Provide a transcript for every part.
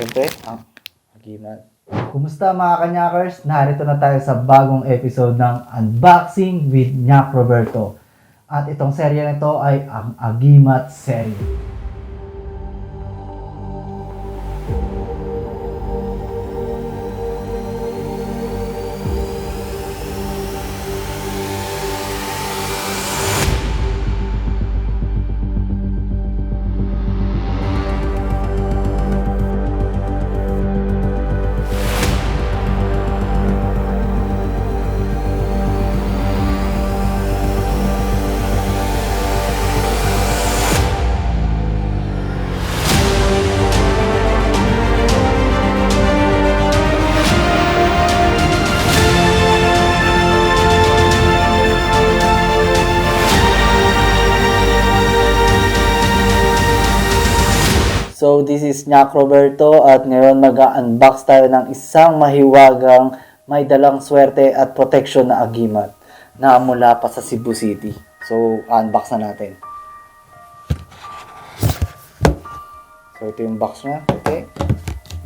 Siyempre, ang agimat. Kumusta mga kanyakers? Narito na tayo sa bagong episode ng Unboxing with Nyak Roberto. At itong serye na ito ay ang Agimat Serye. This is Nyak Roberto at ngayon mag-unbox tayo ng isang mahiwagang may dalang swerte at protection na agimat na mula pa sa Cebu City. So unbox na natin. So ito yung box na. Okay.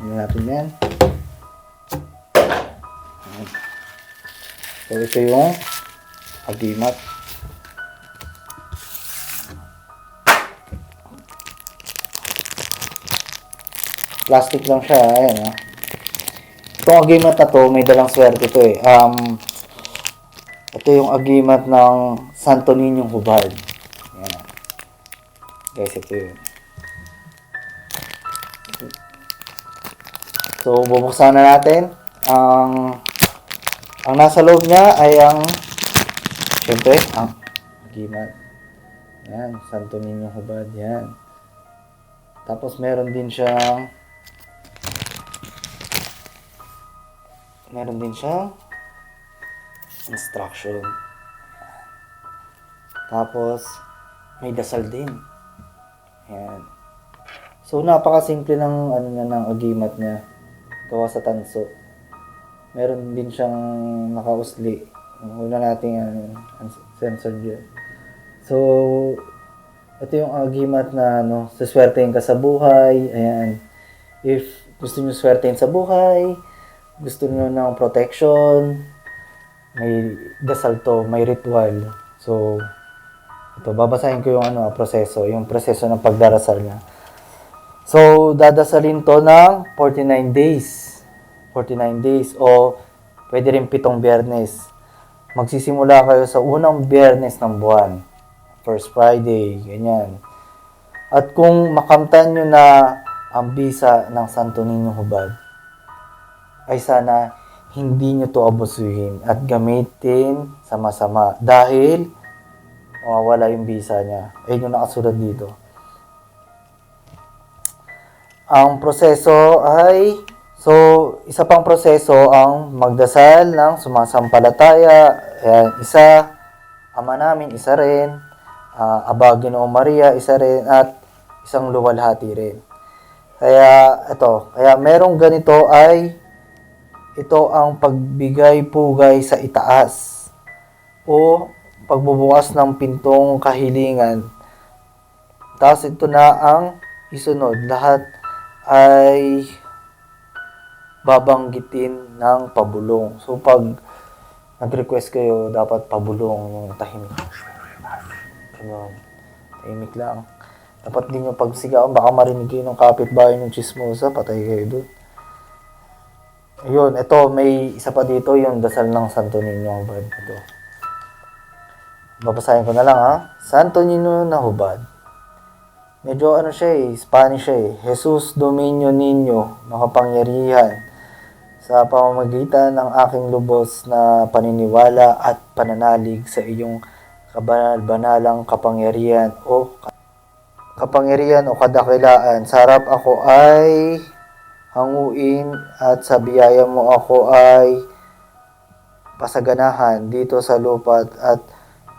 Ano natin yan. So ito yung agimat. Plastic lang siya. Ayan ah. Itong agimat na to, may dalang swerte to eh. Um, ito yung agimat ng Santo Niño Hubad. Ayan. Guys, ito yun. So, bubuksan na natin. Ang ang nasa loob niya ay ang syempre, ang agimat. Yan, Santo Niño Hubad. Yan. Tapos meron din siyang meron din siyang instruction. Tapos may dasal din. Ayan. So napakasimple ng ano niya ng agimat niya. Gawa sa tanso. Meron din siyang nakausli. Una nating ano, sensor dyan. So, ito yung agimat na ano, suswertein ka sa buhay. Ayan. If gusto niyo swertein sa buhay, gusto niyo ng protection, may dasal to, may ritual. So, ito, babasahin ko yung ano, proseso, yung proseso ng pagdarasal niya. So, dadasalin to ng 49 days. 49 days o pwede rin pitong biyernes. Magsisimula kayo sa unang biyernes ng buwan. First Friday, ganyan. At kung makamtan nyo na ang bisa ng Santo Niño Hubad, ay sana hindi nyo to abusuhin at gamitin sa masama dahil mawawala yung bisa niya. Ayun yung nakasulat dito. Ang proseso ay, so, isa pang proseso ang magdasal ng sumasampalataya. Ayan, isa, Ama namin, isa rin. Uh, Aba Ginoo Maria, isa rin. At isang luwalhati rin. Kaya, ito, kaya merong ganito ay, ito ang pagbigay pugay sa itaas o pagbubukas ng pintong kahilingan. Tapos ito na ang isunod. Lahat ay babanggitin ng pabulong. So pag nag-request kayo, dapat pabulong yung tahimik. Ganun. Tahimik lang. Dapat din yung pagsigawan, baka marinig kayo ng kapitbahay ng chismosa, patay kayo doon. Ayun, ito, may isa pa dito, yung dasal ng Santo Niño Hubad. Ito. Babasahin ko na lang ha. Santo Niño na Hubad. Medyo ano siya eh, Spanish siya eh. Jesus Dominio Niño, makapangyarihan sa pamamagitan ng aking lubos na paniniwala at pananalig sa iyong kabanal-banalang kapangyarihan o kapangyarihan o kadakilaan. Sa harap ako ay hanguin at sa biyaya mo ako ay pasaganahan dito sa lupa at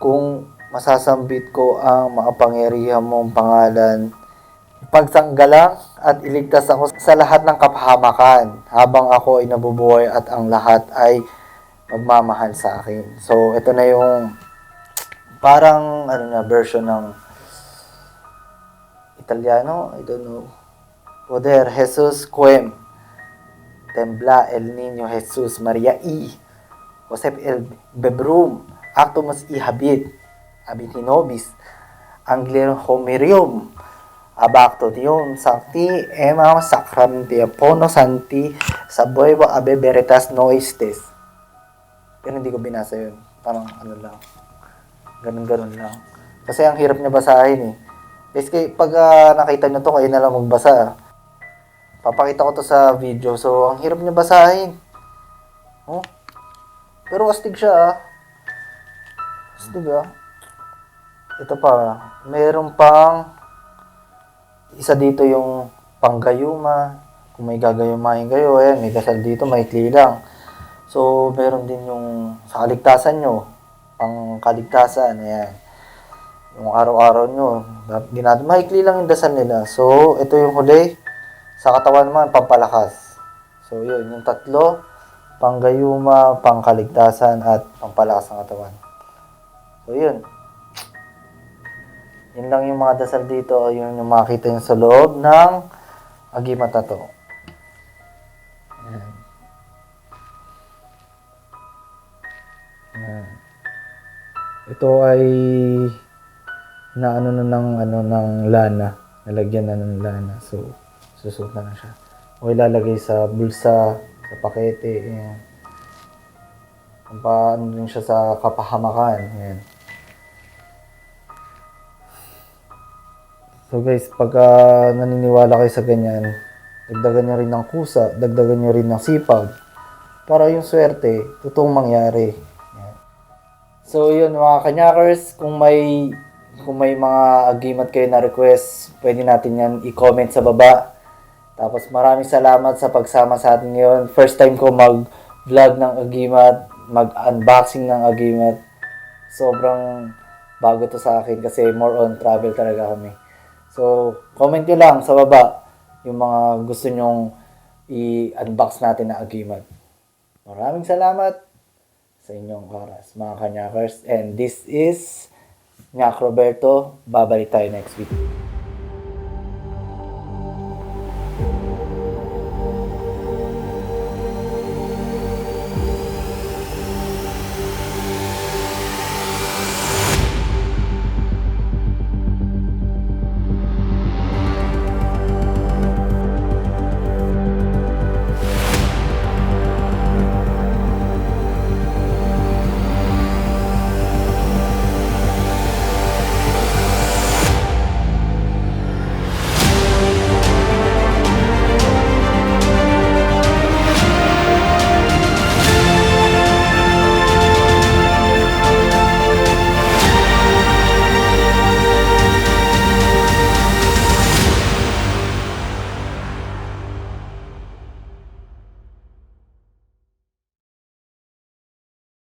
kung masasambit ko ang makapangyarihan mong pangalan, pagsanggalang at iligtas ako sa lahat ng kapahamakan habang ako ay nabubuhay at ang lahat ay magmamahal sa akin. So, ito na yung parang ano na version ng Italiano, I don't know. Poder Jesus Quem. Tembla El Niño Jesus Maria I. Josep El Bebrum. Actomus I Habit. Abitinobis. Anglium Homerium. Abacto Dion Sancti Emma Sacramenti Apono Santi Sabuevo Abe Veritas Noistes. Pero hindi ko binasa yun. Parang ano lang. Ganun-ganun lang. Kasi ang hirap niya basahin eh. Kay, pag ah, nakita niyo to, kayo na lang magbasa. Papakita ko to sa video. So, ang hirap niya basahin. Oh. Pero astig siya ah. Astig ah. Ito pa. Meron pang isa dito yung panggayuma. Kung may gagayumahin kayo, ayan, may dasal dito, maikli lang. So, meron din yung sa kaligtasan nyo, pang kaligtasan, ayan. Yung araw-araw nyo, ginagawa, maikli lang yung dasal nila. So, ito yung huli, sa katawan naman, pampalakas. So, yun, yung tatlo, panggayuma, pangkaligtasan, at pampalakas ng katawan. So, yun. Yun lang yung mga dasal dito. Yun yung makita nyo sa loob ng agimat na to. Ito ay na ano na ng ano ng lana. Nalagyan na ng lana. So, susuot na lang siya. O ilalagay sa bulsa, sa pakete. Ayan. Paano din siya sa kapahamakan. Ayan. So guys, pagka naniniwala kayo sa ganyan, dagdagan nyo rin ng kusa, dagdagan nyo rin ng sipag, para yung swerte, totoong mangyari. Yan. So yun mga kanyakers, kung may kung may mga agimat kayo na request, pwede natin yan i-comment sa baba. Tapos maraming salamat sa pagsama sa atin ngayon. First time ko mag-vlog ng agimat, mag-unboxing ng agimat. Sobrang bago to sa akin kasi more on travel talaga kami. So, comment nyo lang sa baba yung mga gusto nyong i-unbox natin na agimat. Maraming salamat sa inyong oras, mga kanyakers. And this is Nyak Roberto. Babalik tayo next week.